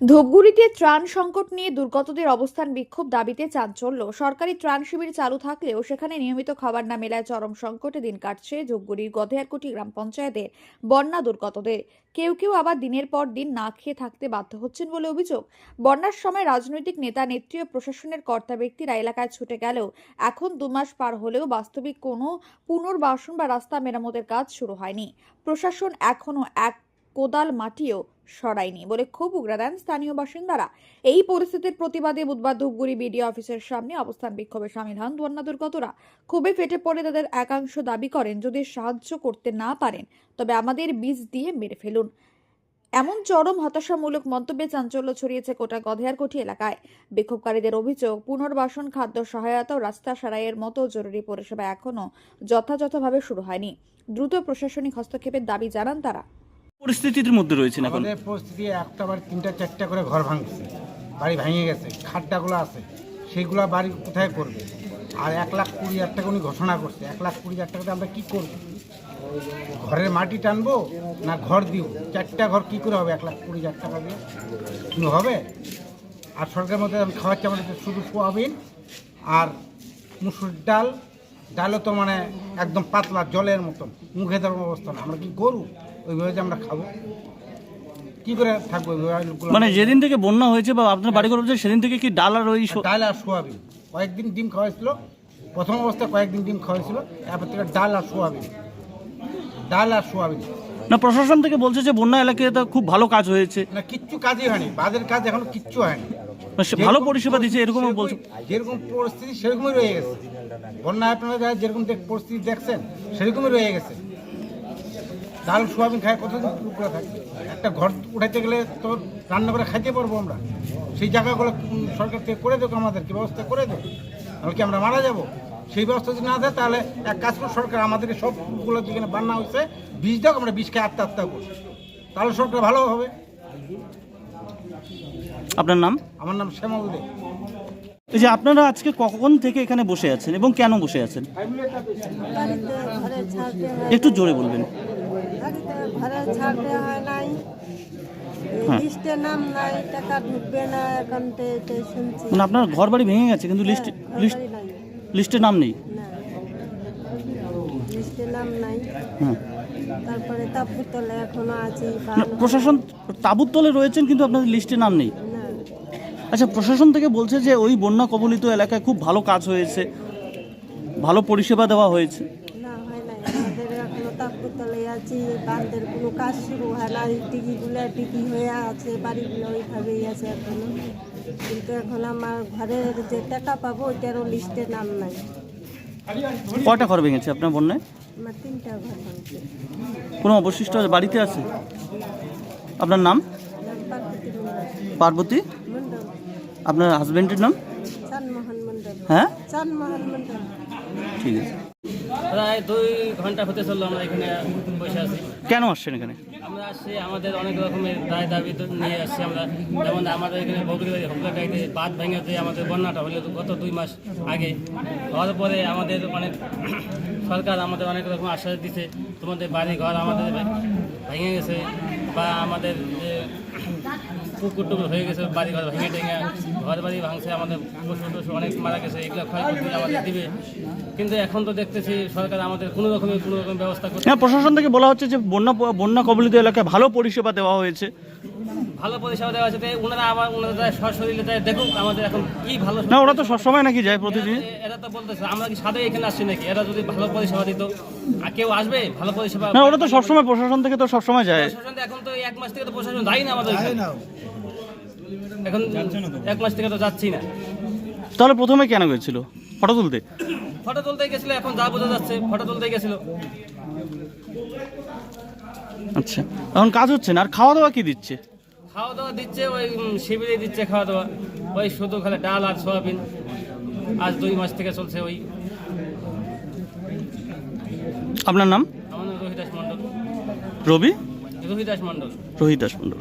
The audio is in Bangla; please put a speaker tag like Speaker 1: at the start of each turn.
Speaker 1: ধূপগুড়িতে ত্রাণ সংকট নিয়ে দুর্গতদের অবস্থান বিক্ষোভ দাবিতে চাঞ্চল্য। সরকারি ত্রাণ শিবির চালু থাকলেও সেখানে নিয়মিত খাবার না মেলায় চরম সংকটে দিন কাটছে ধূপগুড়ির গধেয়ারকুটি গ্রাম পঞ্চায়েতের বন্যা দুর্গতদের। কেউ কেউ আবার দিনের পর দিন না খেয়ে থাকতে বাধ্য হচ্ছেন বলে অভিযোগ। বন্যার সময় রাজনৈতিক নেতা নেত্রী ও প্রশাসনের কর্তা ব্যক্তিরা এলাকায় ছুটে গেলেও এখন দু মাস পার হলেও বাস্তবিক কোনো পুনর্বাসন বা রাস্তা মেরামতের কাজ শুরু হয়নি। প্রশাসন এখনও এক কোদাল মাটিও সরায়নি বলে ক্ষোভ উগড়ে দেন স্থানীয় বাসিন্দারা। এই পরিস্থিতির প্রতিবাদে বুধবার ধূপগুড়ি বিডিও অফিসের সামনে অবস্থান বিক্ষোভে সামিল হন বন্যা দুর্গতরা ক্ষোভে ফেটে পড়ে তাদের একাংশ দাবি করেন, যদি সাহায্য করতে না পারেন, তবে আমাদের বীজ দিয়ে মেরে ফেলুন। এমন চরম হতাশামূলক মন্তব্যে চাঞ্চল্য ছড়িয়েছে কোটা গধেয়ারকুঠি এলাকায়। বিক্ষোভকারীদের অভিযোগ, পুনর্বাসন, খাদ্য সহায়তা ও রাস্তা সারাইয়ের মতো জরুরি পরিষেবা এখনও যথাযথভাবে শুরু হয়নি। দ্রুত প্রশাসনিক হস্তক্ষেপের দাবি জানান তারা।
Speaker 2: পরিস্থিতির মধ্যে রয়েছেন এখন।
Speaker 3: আমাদের পরিস্থিতি একটা বাড়ি তিনটা, চারটা করে ঘর ভাঙছে বাড়ি ভেঙে গেছে খাড্ডাগুলো আছে। সেইগুলো বাড়ি কোথায় করবে? আর এক লাখ কুড়ি হাজার টাকা উনি ঘোষণা করছে। এক লাখ কুড়ি হাজার টাকাতে আমরা কী করব? ঘরের মাটি টানবো না ঘর দিব? চারটা ঘর কী করে হবে এক লাখ কুড়ি হাজার টাকা দিয়ে? হবে? আর সরকারের মধ্যে আমি খাওয়াচ্ছি আমাদের শুধু সোয়াবিন আর মুসুর ডাল, ডালও তো মানে একদম পাতলা, জলের মতন। মুখে দেওয়ার অবস্থা না। আমরা কি গরু? ওইভাবে যে আমরা খাব। কি করে থাকব ওইভাবে লোকগুলো?
Speaker 2: মানে যেদিন থেকে বন্যা হয়েছে বা আপনার বাড়ি হচ্ছে সেদিন থেকে কি ডাল আর ওই
Speaker 3: ডাল আর সোয়াবিন। কয়েকদিন ডিম খাওয়াইছিল প্রথম অবস্থায় কয়েকদিন ডিম খাওয়াইছিল তারপর থেকে ডাল আর সোয়াবিন। ডাল আর সোয়াবিন।
Speaker 2: না প্রশাসন থেকে বলছে যে বন্যা এলাকায় তো খুব ভালো কাজ হয়েছে।
Speaker 3: না কিচ্ছু কাজই হয়নি। বাজের কাজ এখনও কিচ্ছু হয়নি।
Speaker 2: না, সে ভালো পরিষেবা দিচ্ছে এরকম
Speaker 3: সেরকমই-
Speaker 2: বলছে।
Speaker 3: যেরকম পরিস্থিতি সেরকমই রয়ে গেছে। বন্যা আপনারা যারা যেরকম দেখ- পরিস্থিতি দেখছেন সেরকমই রয়ে গেছে। ডাল সোয়াবিন খায় কতদিন লোকগুলো থাকবে একটা ঘর উঠাইতে গেলে তো রান্না করে খাইতে পারব আমরা। সেই জায়গাগুলো সরকার থেকে করে দেবো আমাদেরকে ব্যবস্থা করে দেবো? তাহলে কি আমরা মারা যাব? সেই ব্যবস্থা যদি না দেয় তাহলে এক কাজ করে সরকার আমাদেরকে সবগুলো যেখানে বান্না হয়েছে বীজ দাও আমরা বীজ খেয়ে আত্মহত্যা করি তাহলে সরকার ভালো হবে।
Speaker 2: আপনার নাম?
Speaker 3: আমার নাম শ্যামল দে।
Speaker 2: এই যে আপনারা আজকে কখন থেকে এখানে বসে আছেন এবং কেন বসে আছেন? একটু জোরে বলবেন।
Speaker 4: ঘরে ছাড়তে হয় নাই
Speaker 2: হ্যাঁ।
Speaker 4: লিস্টে নাম নাই টাকা ঢুকবে না অ্যাকাউন্টে এটাই শুনছি।
Speaker 2: মানে আপনার ঘর বাড়ি ভেঙে গেছে কিন্তু
Speaker 4: লিস্টের
Speaker 2: লিস্ট লিস্টে নাম নেই?
Speaker 4: না। লিস্টে নাম নাই।
Speaker 2: হ্যাঁ
Speaker 4: তারপরে তাপুতলে এখনও আছি
Speaker 2: প্রশাসন তাবুত তলে রয়েছেন কিন্তু আপনাদের লিস্টে নাম নেই। আচ্ছা প্রশাসন থেকে বলছে যে ওই বন্যা কবলিত এলাকায় খুব ভালো কাজ হয়েছে ভালো পরিষেবা দেওয়া হয়েছে
Speaker 4: না হয় নাই আমাদের এখনও তাপুতলে আছি বান্ধের কোনো কাজ শুরু হয় না টিকিগুলো টিকি হয়ে আছে বাড়িগুলো ওইভাবেই আছে এখনও। কিন্তু এখন আমার ঘরের যে টাকা পাবো ওইটারও লিস্টে নাম নাই।
Speaker 2: কটা ঘর ভেঙেছে আপনার বন্যায়?
Speaker 4: আমার তিনটা ঘর ভাঙছে।
Speaker 2: কোনো অবশিষ্ট বাড়িতে আছে? আপনার নাম?
Speaker 4: পার্বতী
Speaker 2: আপনার হাজবেন্ডের নাম? হ্যাঁ? ঠিক আছে।
Speaker 5: প্রায় দুই ঘণ্টা হতে চলল আমরা এখানে বসে আছি।
Speaker 2: কেন আসছেন এখানে?
Speaker 5: আমরা আসছি আমাদের অনেক রকমের দায় দাবি নিয়ে আসছি আমরা। যেমন আমাদের এখানে বগুড়ি হকলাকাইতে বাঁধ ভেঙেছে আমাদের বন্যাটা হলে গত দুই মাস আগে হওয়ার পরে আমাদের অনেক সরকার আমাদের অনেক রকম আশ্বাস দিছে তোমাদের বাড়ি ঘর আমাদের ভেঙে গেছে বা আমাদের যে পুকুর টুকুর হয়ে গেছে বাড়ি ঘর ভেঙে টেঙে ঘর বাড়ি ভাঙছে, আমাদের পশু টশু অনেক মারা গেছে, এগুলো ক্ষয়ক্ষতি আমাদের দিবে। কিন্তু এখন তো দেখতেছি সরকার আমাদের কোনো রকমের কোনো রকম ব্যবস্থা করছে
Speaker 2: প্রশাসন থেকে বলা হচ্ছে যে বন্যা বন্যা কবলিত এলাকায় ভালো পরিষেবা দেওয়া হয়েছে।
Speaker 5: ভালো পরিষেবা দেওয়া আছে ওনারা আবার ওনারা যায় দেখুক আমাদের এখন কি ভালো
Speaker 2: না ওরা তো সবসময় নাকি যায় প্রতিদিন।
Speaker 5: এরা- এরা তো বলতেছে আমরা কি সাদে এখানে আসছি নাকি? এরা যদি ভালো পরিষেবা দিত আর কেউ আসবে ভালো পরিষেবা
Speaker 2: না ওরা তো সবসময় প্রশাসন থেকে তো সবসময় যায়।
Speaker 5: প্রশাসন এখন তো এক মাস থেকে তো প্রশাসন যাই না আমাদের এখন। এক মাস থেকে তো যাচ্ছি না।
Speaker 2: তাহলে প্রথমে কেন গেছিল? ফটো তুলতে?
Speaker 5: ফটো তুলতে গেছিল এখন যা বোঝা যাচ্ছে ফটো তুলতে গেছিল।
Speaker 2: আচ্ছা এখন কাজ হচ্ছে না আর খাওয়া দাওয়া কি দিচ্ছে?
Speaker 5: খাওয়া দাওয়া দিচ্ছে ওই শিবিরে দিচ্ছে খাওয়া দাওয়া ওই শুধু খালে ডাল আর সোয়াবিন। আজ দুই মাস থেকে চলছে ওই।
Speaker 2: আপনার নাম?
Speaker 5: আমার নাম রোহিদাস মণ্ডল।
Speaker 2: রবি?
Speaker 5: রোহিদাস মণ্ডল।
Speaker 2: রোহিদাস মণ্ডল।